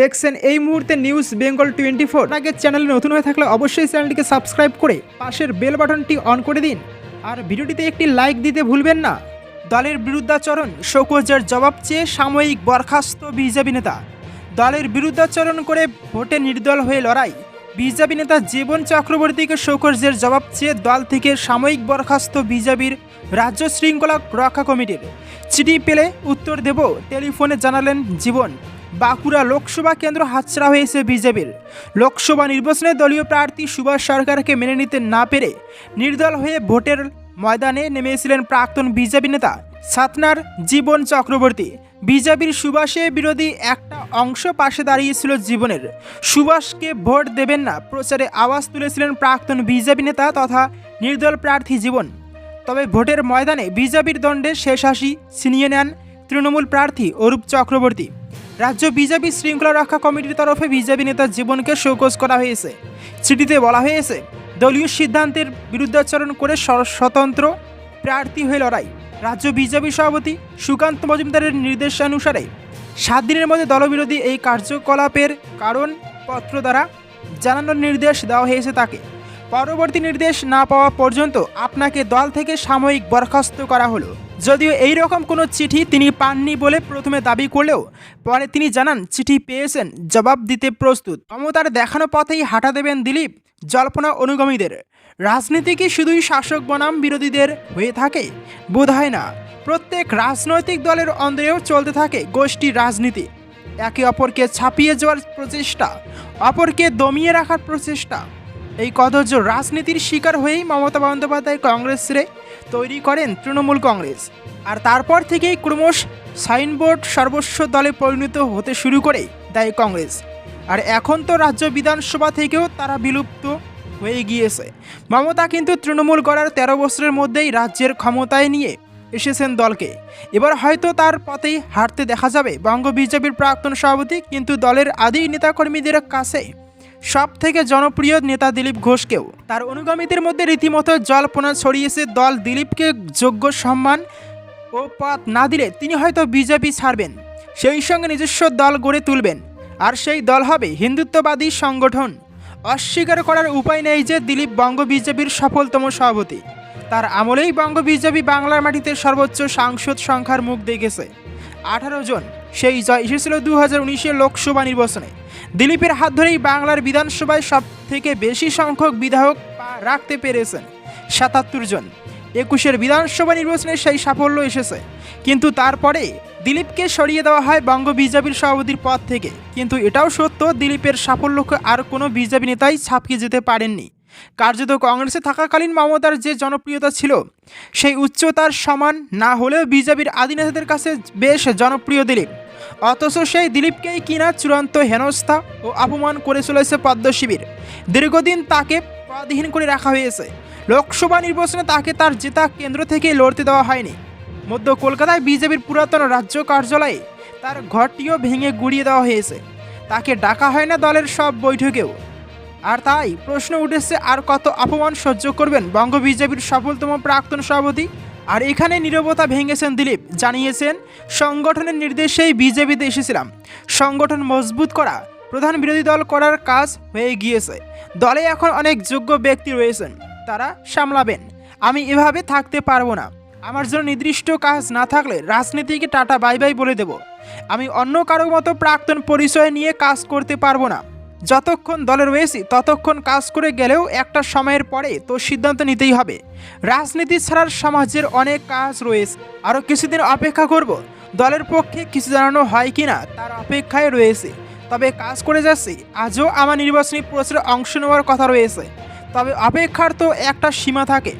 দেখছেন এই মুহূর্তে নিউজ বেঙ্গল টোয়েন্টি ফোর আগে চ্যানেলে নতুন হয়ে থাকলে অবশ্যই চ্যানেলটিকে সাবস্ক্রাইব করে পাশের বেল বাটনটি অন করে দিন। আর ভিডিওটিতে একটি লাইক দিতে ভুলবেন না। দলের বিরুদ্ধাচরণ শোকজের জবাব চেয়ে সাময়িক বরখাস্ত বিজেপি নেতা। দলের বিরুদ্ধাচরণ করে ভোটে নির্দল হয়ে লড়াই। বিজেপি নেতা জীবন চক্রবর্তীকে শোকজের জবাব চেয়ে দল থেকে সাময়িক বরখাস্ত বিজেপির রাজ্য শৃঙ্খলা রক্ষা কমিটির। চিঠি পেলে উত্তর দেব, টেলিফোনে জানালেন জীবন। বাঁকুড়া লোকসভা কেন্দ্র হাতছাড়া হয়েছে বিজেপির। লোকসভা নির্বাচনে দলীয় প্রার্থী সুভাষ সরকারকে মেনে নিতে না পেরে নির্দল হয়ে ভোটের ময়দানে নেমেছিলেন প্রাক্তন বিজেপি নেতা সাতনার জীবন চক্রবর্তী। বিজেপির সুভাষে বিরোধী একটা অংশ পাশে দাঁড়িয়েছিল জীবনের। সুভাষকে ভোট দেবেন না, প্রচারে আওয়াজ তুলেছিলেন প্রাক্তন বিজেপি নেতা তথা নির্দল প্রার্থী জীবন। তবে ভোটের ময়দানে বিজেপির দণ্ডে শেষ হাসি ছিনিয়ে নেন তৃণমূল প্রার্থী অরূপ চক্রবর্তী। রাজ্য বিজেপি শৃঙ্খলা রক্ষা কমিটির তরফে বিজেপি নেতা জীবনকে শোকজ করা হয়েছে। চিঠিতে বলা হয়েছে, দলীয় সিদ্ধান্তের বিরুদ্ধাচরণ করে স্বতন্ত্র প্রার্থী হয়ে লড়াই। রাজ্য বিজেপি সভাপতি সুকান্ত মজুমদারের নির্দেশানুসারে সাত দিনের মধ্যে দলবিরোধী এই কার্যকলাপের কারণ পত্র দ্বারা জানানোর নির্দেশ দেওয়া হয়েছে তাকে। পরবর্তী নির্দেশ না পাওয়া পর্যন্ত আপনাকে দল থেকে সাময়িক বরখাস্ত করা হলো। যদিও এই রকম কোনো চিঠি তিনি পাননি বলে প্রথমে দাবি করলেও পরে তিনি জানান, চিঠি পেয়েছেন, জবাব দিতে প্রস্তুত। ক্ষমতার দেখানো পথেই হাঁটা দেবেন দিলীপ, জল্পনা অনুগামীদের। রাজনীতি কি শুধুই শাসক বনাম বিরোধীদের হয়ে থাকে? বোধ হয় না। প্রত্যেক রাজনৈতিক দলের অন্দরেও চলতে থাকে গোষ্ঠী রাজনীতি। একে অপরকে ছাপিয়ে যাওয়ার প্রচেষ্টা, অপরকে দমিয়ে রাখার প্রচেষ্টা। এই কদর্য রাজনীতির শিকার হয়েই মমতা বন্দ্যোপাধ্যায় কংগ্রেস তৈরি করেন তৃণমূল কংগ্রেস। আর তারপর থেকেই ক্রমশ সাইনবোর্ড সর্বস্ব দলে পরিণত হতে শুরু করে দেয় কংগ্রেস। আর এখন তো রাজ্য বিধানসভা থেকেও তারা বিলুপ্ত হয়ে গিয়েছে। মমতা কিন্তু তৃণমূল গড়ার তেরো বছরের মধ্যেই রাজ্যের ক্ষমতায় নিয়ে এসেছেন দলকে। এবার হয়তো তার পথেই হাঁটতে দেখা যাবে। বঙ্গ বিজেপির প্রাক্তন সভাপতি কিন্তু দলের আদি নেতাকর্মীদের কাছে সব থেকে জনপ্রিয় নেতা দিলীপ ঘোষকেও। তার অনুগামীদের মধ্যে রীতিমতো জল্পনা ছড়িয়েছে দল দিলীপকে যোগ্য সম্মান ও পথ না দিলে তিনি হয়তো বিজেপি ছাড়বেন। সেই সঙ্গে নিজস্ব দল গড়ে তুলবেন। আর সেই দল হবে হিন্দুত্ববাদী সংগঠন। অস্বীকার করার উপায় নেই যে দিলীপ বঙ্গ বিজেপির সফলতম সভাপতি। তার আমলেই বঙ্গ বিজেপি বাংলার মাটিতে সর্বোচ্চ সাংসদ সংখ্যার মুখ দেখেছে। আঠারো জন। সেই জয় এসেছিল দু হাজার লোকসভা নির্বাচনে। দিলীপের হাত ধরেই বাংলার বিধানসভায় সব থেকে বেশি সংখ্যক বিধায়ক রাখতে পেরেছেন সাতাত্তর জন। একুশের বিধানসভা নির্বাচনে সেই সাফল্য এসেছে। কিন্তু তারপরে দিলীপকে সরিয়ে দেওয়া হয় বঙ্গ বিজেপির সভাপতির পদ থেকে। কিন্তু এটাও সত্য, দিলীপের সাফল্যকে আর কোনো বিজেপি নেতাই ছাপকে যেতে পারেননি। কার্যত কংগ্রেসে থাকাকালীন মমতার যে জনপ্রিয়তা ছিল, সেই উচ্চতার সমান না হলেও বিজেপির আদি নেতাদের কাছে বেশ জনপ্রিয় দিলীপ। অথচ সেই দিলীপকেই কিনা চূড়ান্ত হেনস্থা ও অপমান করে চলেছে পদ্ম শিবির। দীর্ঘদিন তাকে পদহীন করে রাখা হয়েছে। লোকসভা নির্বাচনে তাকে তার জেতা কেন্দ্র থেকে লড়তে দেওয়া হয়নি। মধ্য কলকাতায় বিজেপির পুরাতন রাজ্য কার্যালয়ে তার ঘরটিও ভেঙে গুড়িয়ে দেওয়া হয়েছে। তাকে ডাকা হয় না দলের সব বৈঠকেও। আর তাই প্রশ্ন উঠেছে, আর কত অপমান সহ্য করবেন? বঙ্গ বিজেপির সফলতম প্রাক্তন সভাপতি? আর এখানে নীরবতা ভেঙেছেন দিলীপ। জানিয়েছেন, সংগঠনের নির্দেশেই বিজেপিতে এসেছিলাম। সংগঠন মজবুত করা, প্রধান বিরোধী দল করার কাজ হয়ে গিয়েছে। দলে এখন অনেক যোগ্য ব্যক্তি রয়েছেন। তারা সামলাবেন। আমি এভাবে থাকতে পারব না। আমার জন্য নির্দিষ্ট কাজ না থাকলে রাজনীতিকে টাটা বাই বাই বলে দেব। আমি অন্য কারও মতো প্রাক্তন পরিচয় নিয়ে কাজ করতে পারব না। যতক্ষণ দলে রয়েছি ততক্ষণ কাজ করে গেলেও একটা সময়ের পরে তো সিদ্ধান্ত নিতেই হবে। রাজনীতি ছাড়ার সমাজের অনেক কাজ রয়েছে। আরও কিছুদিন অপেক্ষা করব। দলের পক্ষে কিছু জানানো হয় কি না তার অপেক্ষায় রয়েছে। তবে কাজ করে যাচ্ছি। আজও আমার নির্বাচনী প্রচারে অংশ নেওয়ার কথা রয়েছে। তবে অপেক্ষার তো একটা সীমা থাকে।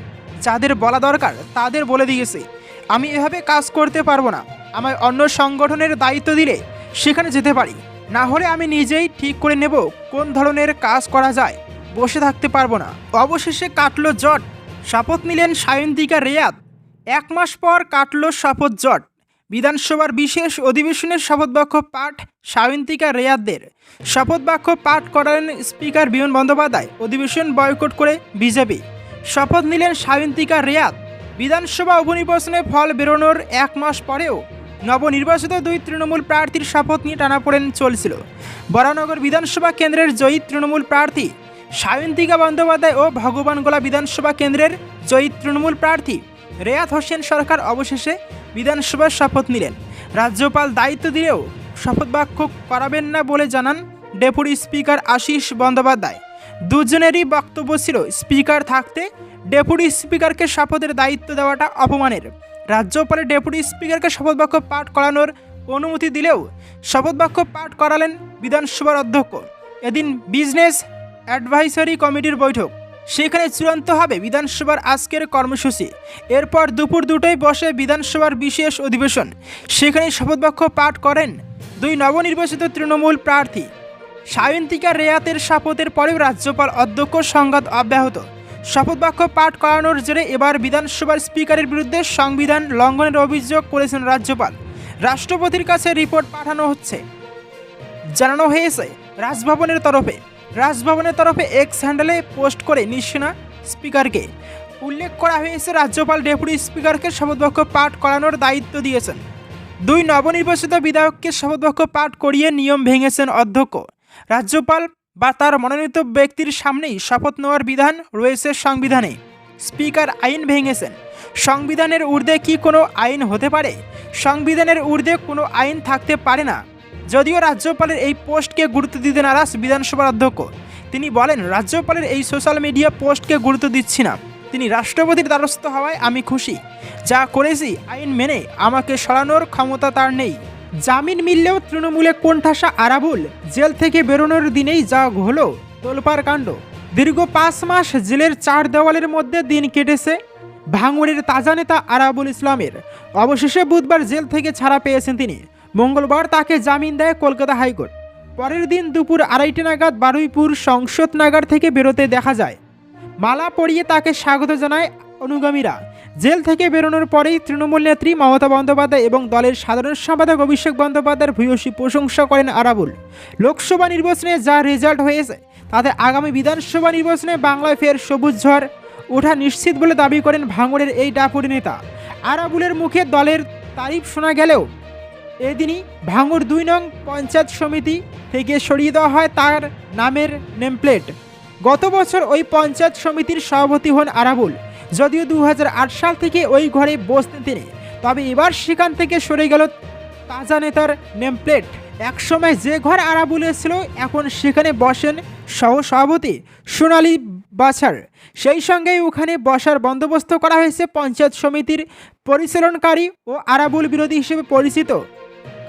যাদের বলা দরকার তাদের বলে দিয়েছে। আমি এভাবে কাজ করতে পারব না। আমায় অন্য সংগঠনের দায়িত্ব দিলে সেখানে যেতে পারি। না হলে আমি নিজেই ঠিক করে নেব কোন ধরনের কাজ করা যায়। বসে থাকতে পারব না। অবশেষে কাটলো জট। শপথ নিলেন সায়ন্তিকা রেয়াত। এক মাস পর কাটলো শপথ জট। বিধানসভার বিশেষ অধিবেশনের শপথ বাক্য পাঠ সায়ন্তিকা রেয়াতদের। শপথ বাক্য পাঠ করালেন স্পিকার বিমান বন্দ্যোপাধ্যায়। অধিবেশন বয়কট করে বিজেপি। শপথ নিলেন সায়ন্তিকা রেয়াত। বিধানসভা উপনির্বাচনে ফল বেরোনোর এক মাস পরেও নবনির্বাচিত দুই তৃণমূল প্রার্থীর শপথ নিয়ে টানাপোড়েন চলছিল। বরানগর বিধানসভা কেন্দ্রের জয়ী তৃণমূল প্রার্থী সায়ন্তিকা বন্দ্যোপাধ্যায় ও ভগবানগোলা বিধানসভা কেন্দ্রের জয়ী তৃণমূল প্রার্থী রেয়াত হোসেন সরকার অবশেষে বিধানসভার শপথ নিলেন। রাজ্যপাল দায়িত্ব দিলেও শপথ বাক্য করাবেন না বলে জানান ডেপুটি স্পিকার আশিস বন্দ্যোপাধ্যায়। দুজনেরই বক্তব্য ছিল, স্পিকার থাকতে ডেপুটি স্পিকারকে শপথের দায়িত্ব দেওয়াটা অপমানের। রাজ্যপালের ডেপুটি স্পিকারকে শপথ বাক্য পাঠ করানোর অনুমতি দিলেও শপথ বাক্য পাঠ করালেন বিধানসভার অধ্যক্ষ। এদিন বিজনেস অ্যাডভাইসারি কমিটির বৈঠক। সেখানে চূড়ান্ত হবে বিধানসভার আজকের কর্মসূচি। এরপর দুপুর দুটোয় বসে বিধানসভার বিশেষ অধিবেশন। সেখানে শপথবাক্য পাঠ করেন দুই নবনির্বাচিত তৃণমূল প্রার্থী। সায়ন্তিকা রেয়াতের শপথের পরেও রাজ্যপাল অধ্যক্ষ সংঘাত অব্যাহত। শপথবাক্য পাঠ করানোর জেরে এবার বিধানসভার স্পিকারের বিরুদ্ধে সংবিধান লঙ্ঘনের অভিযোগ করেছেন রাজ্যপাল। রাষ্ট্রপতির কাছে রিপোর্ট পাঠানো হচ্ছে। জানানো হয়েছে, রাজভবনের তরফে রাজভবনের তরফে এক্স হ্যান্ডেলে পোস্ট করে নিশানা স্পিকারকে। উল্লেখ করা হয়েছে, রাজ্যপাল ডেপুটি স্পিকারকে শপথবাক্য পাঠ করানোর দায়িত্ব দিয়েছেন। দুই নবনির্বাচিত বিধায়ককে শপথবাক্য পাঠ করিয়ে নিয়ম ভেঙেছেন অধ্যক্ষ। রাজ্যপাল বা তার মনোনীত ব্যক্তির সামনেই শপথ নেওয়ার বিধান রয়েছে সংবিধানে। স্পিকার আইন ভেঙেছেন। সংবিধানের ঊর্ধ্বে কি কোনো আইন হতে পারে? সংবিধানের ঊর্ধ্বে কোনো আইন থাকতে পারে না। যদিও রাজ্যপালের এই পোস্টকে গুরুত্ব দিতে নারাজ বিধানসভার অধ্যক্ষ। তিনি বলেন, রাজ্যপালের এই সোশ্যাল মিডিয়া পোস্টকে গুরুত্ব দিচ্ছি না। তিনি রাষ্ট্রপতির দ্বারস্থ হওয়ায় আমি খুশি। যা করেছি, আইন মেনে আমাকে সরানোর ক্ষমতা তার নেই। জামিন মিললেও তৃণমূলে কোণঠাসা আরাবুল, জেল থেকে বেরোনোর দিনেই যা হলো তোলপার কাণ্ড। দীর্ঘ পাঁচ মাস জেলের চার দেওয়ালের মধ্যে দিন কেটেছে ভাঙড়ের তাজা নেতা আরাবুল ইসলামের। অবশেষে বুধবার জেল থেকে ছাড়া পেয়েছেন তিনি। মঙ্গলবার তাকে জামিন দেয় কলকাতা হাইকোর্ট। পরের দিন দুপুর আড়াইটে নাগাদ বারুইপুর সংসদ নাগার থেকে বেরোতে দেখা যায়। মালা পরিয়ে তাকে স্বাগত জানায় অনুগামীরা। জেল থেকে বেরোনোর পরেই তৃণমূল নেত্রী মমতা বন্দ্যোপাধ্যায় এবং দলের সাধারণ সম্পাদক অভিষেক বন্দ্যোপাধ্যায়ের ভূয়সী প্রশংসা করেন আরাবুল। লোকসভা নির্বাচনে যা রেজাল্ট হয়েছে, তাতে আগামী বিধানসভা নির্বাচনে বাংলায় ফের সবুজ ঝড় ওঠা নিশ্চিত বলে দাবি করেন ভাঙড়ের এই ডাপুরি নেতা। আরাবুলের মুখে দলের তারিফ শোনা গেলেও এদিনই ভাঙড় দুই নং পঞ্চায়েত সমিতি থেকে সরিয়ে দেওয়া হয় তার নামের নেমপ্লেট। গত বছর ওই পঞ্চায়েত সমিতির সভাপতি হন আরাবুল। যদিও দু হাজার আট সাল থেকে ওই ঘরে বসতেন তিনি। তবে এবার সেখান থেকে সরে গেল তাজা নেতার নেমপ্লেট। একসময় যে ঘর আরাবুলের ছিল এখন সেখানে বসেন সহ সভাপতি সোনালী বাছার। সেই সঙ্গেই ওখানে বসার বন্দোবস্ত করা হয়েছে পঞ্চায়েত সমিতির পরিচালনকারী ও আরাবুল বিরোধী হিসেবে পরিচিত।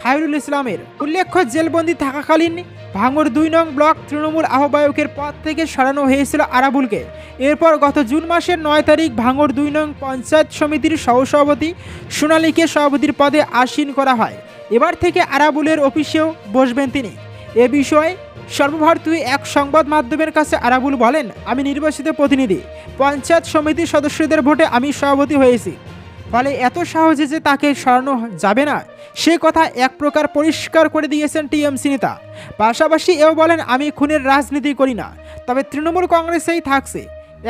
খায়রুল ইসলামের উল্লেখ্য, জেলবন্দি থাকাকালীন ভাঙড় দুই নং ব্লক তৃণমূল আহ্বায়কের পদ থেকে সরানো হয়েছিল আরাবুলকে। এরপর গত জুন মাসের নয় তারিখ ভাঙড় দুই নং পঞ্চায়েত সমিতির সহসভাপতি সোনালীকে সভাপতির পদে আসীন করা হয়। এবার থেকে আরাবুলের অফিসেও বসবেন তিনি। এ বিষয়ে সর্বভারতীয় এক সংবাদ মাধ্যমের কাছে আরাবুল বলেন, আমি নির্বাচিত প্রতিনিধি। পঞ্চায়েত সমিতির সদস্যদের ভোটে আমি সভাপতি হয়েছি। ফলে এত সহজে যে তাকে সরানো যাবে না, সে কথা এক প্রকার পরিষ্কার করে দিয়েছেন টিএমসি নেতা। পাশাপাশি এও বলেন, আমি খুনের রাজনীতি করি না, তবে তৃণমূল কংগ্রেসেই থাকছে।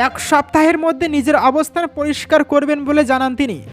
এক সপ্তাহের মধ্যে নিজের অবস্থান পরিষ্কার করবেন বলে জানান তিনি।